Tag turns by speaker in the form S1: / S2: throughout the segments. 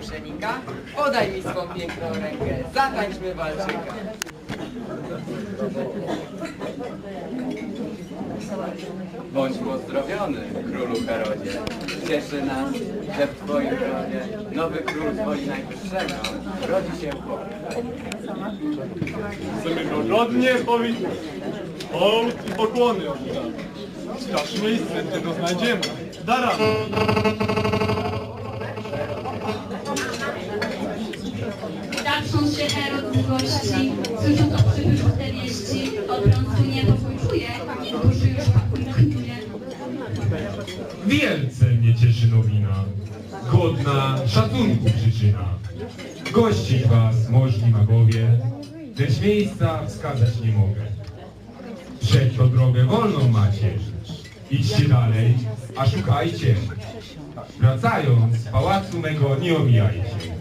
S1: Przenika, podaj mi swą piękną rękę, zatańczmy walczyka. Bądź pozdrowiony, królu Herodzie. Cieszy nas, że w Twoim gronie nowy król z woli najwyższego rodzi się chłop.
S2: Chcemy go godnie powitać. Hołd i pokłony oddamy. Miejsce, gdzie go znajdziemy. Da radę.
S3: Zatrząsł się Herod z gości, słysząc o przybyszach te wieści, odrącu niepokój czuje duszy już pokój.
S4: Wielce mnie cieszy nowina, godna szacunku przyczyna. Gościć was, możni magowie, lecz miejsca wskazać nie mogę. Przed to drogę wolną macie, idźcie dalej, a szukajcie. Wracając z pałacu mego nie omijajcie,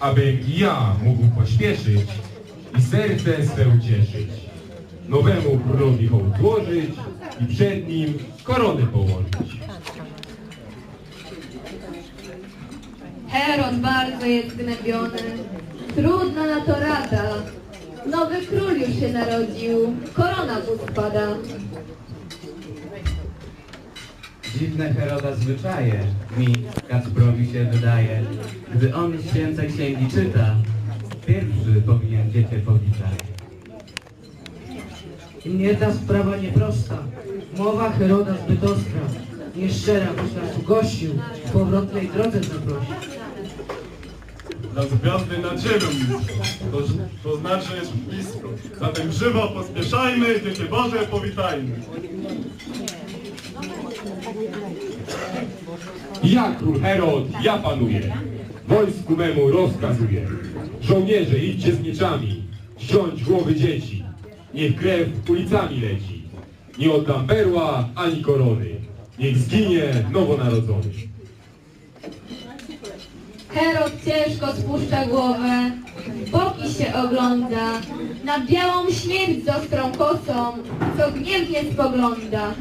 S4: abym ja mógł pośpieszyć i serce swe ucieszyć. Nowemu królowi hołd złożyć i przed nim koronę położyć.
S3: Herod bardzo jest gnębiony, trudna na to rada. Nowy król już się narodził, korona mu spada.
S1: Dziwne Heroda zwyczaje mi Kacprowi się wydaje. Gdy on z świętej księgi czyta, pierwszy powinien dziecię powitać.
S5: I mnie ta sprawa nieprosta. Mowa Heroda zbyt ostra. Nieszczera, choć nas ugościł, w powrotnej drodze zaprosił.
S2: Dla gwiazdy nad ziemią. To, to znaczy jest blisko. Zatem żywo pospieszajmy, Dziecię Boże powitajmy.
S4: Ja, król Herod, ja panuję. Wojsku memu rozkazuję. Żołnierze, idźcie z mieczami. Ściąć głowy dzieci. Niech krew ulicami leci. Nie oddam perła ani korony. Niech zginie nowonarodzony.
S3: Herod ciężko spuszcza głowę, w boki się ogląda, na białą śmierć z ostrą kosą, co gniewnie spogląda.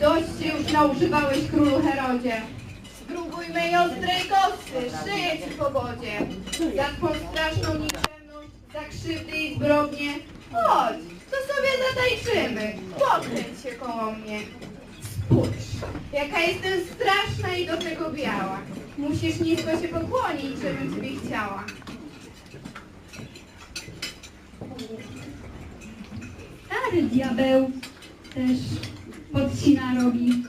S6: Dość już naużywałeś, królu Herodzie. Spróbuj mej ostrej kosy, szyję ci w powodzie. Za twą straszną nikczemność, za krzywdy i zbrodnie. Chodź, to sobie zatańczymy. Pokręć się koło mnie. Spójrz, jaka jestem straszna i do tego biała. Musisz nisko się pokłonić, żebym ciebie chciała.
S3: Stary diabeł też podcina robi.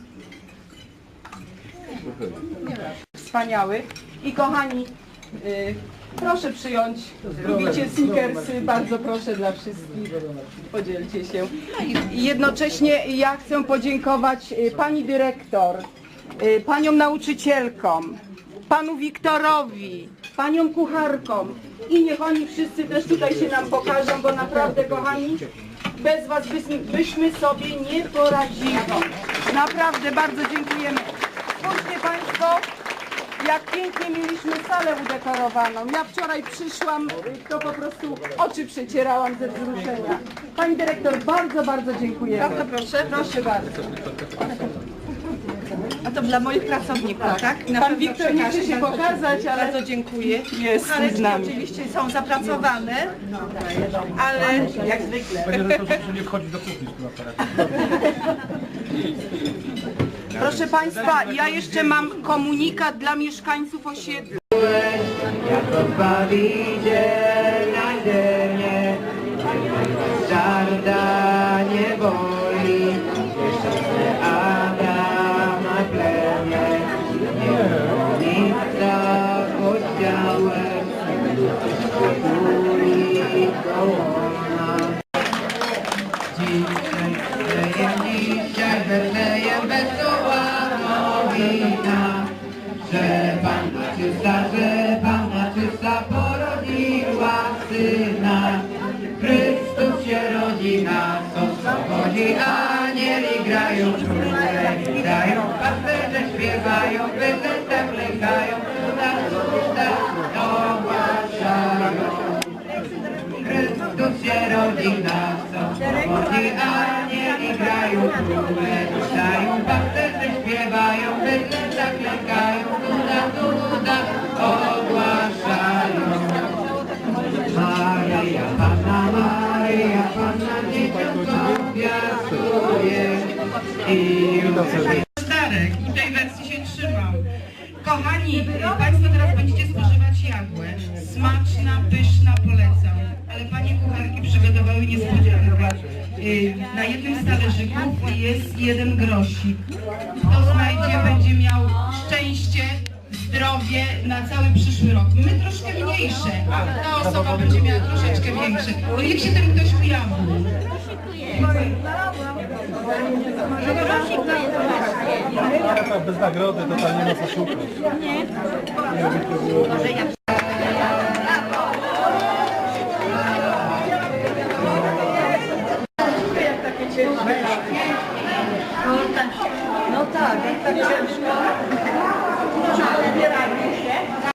S7: wspaniały. I kochani, y, proszę przyjąć, lubicie sneakersy, bardzo proszę dla wszystkich, podzielcie się. I jednocześnie ja chcę podziękować y, pani dyrektor, y, paniom nauczycielkom, panu Wiktorowi, paniom kucharkom i niech oni wszyscy też tutaj się nam pokażą, bo naprawdę kochani, bez was byśmy, byśmy sobie nie poradzili. Naprawdę bardzo dziękujemy. Spójrzcie Państwo, jak pięknie mieliśmy salę udekorowaną. Ja wczoraj przyszłam, to po prostu oczy przecierałam ze wzruszenia. Pani dyrektor, bardzo, bardzo dziękuję. Bardzo proszę, proszę bardzo.
S8: A to dla moich pracowników, tak? Na
S7: Pan Wiktor nie chce się pokazać, ale
S8: Bardzo dziękuję.
S7: jest z nami.
S8: oczywiście są zapracowane, ale jak zwykle.
S7: Proszę Państwa, ja jeszcze mam komunikat dla mieszkańców osiedla.
S5: Jako Zbawiciel Że Panna Czysta porodziła Syna. Chrystus się rodzi nas, o swobodzi anieli grają, króle witają, pasterze śpiewają, prezentem lękają, cuda, cuda ogłaszają. Chrystus się rodzi nas, o swobodzi anieli grają, króle witają, pasterze śpiewają, prezentem lękają, cuda
S7: Darek, i tej wersji się trzymam. Kochani, Państwo teraz będziecie spożywać jagłę. Smaczna, pyszna, polecam. Ale Panie kucharki przygotowały niespodziankę. Y, Na jednym z talerzyków jest jeden grosik. Kto znajdzie, będzie miał szczęście, zdrowie na cały przyszły rok. My troszkę mniejsze, a ta osoba będzie miała troszeczkę większe. Niech się ten ktoś ujawni.
S9: Bez nagrody to nie ma co szukać.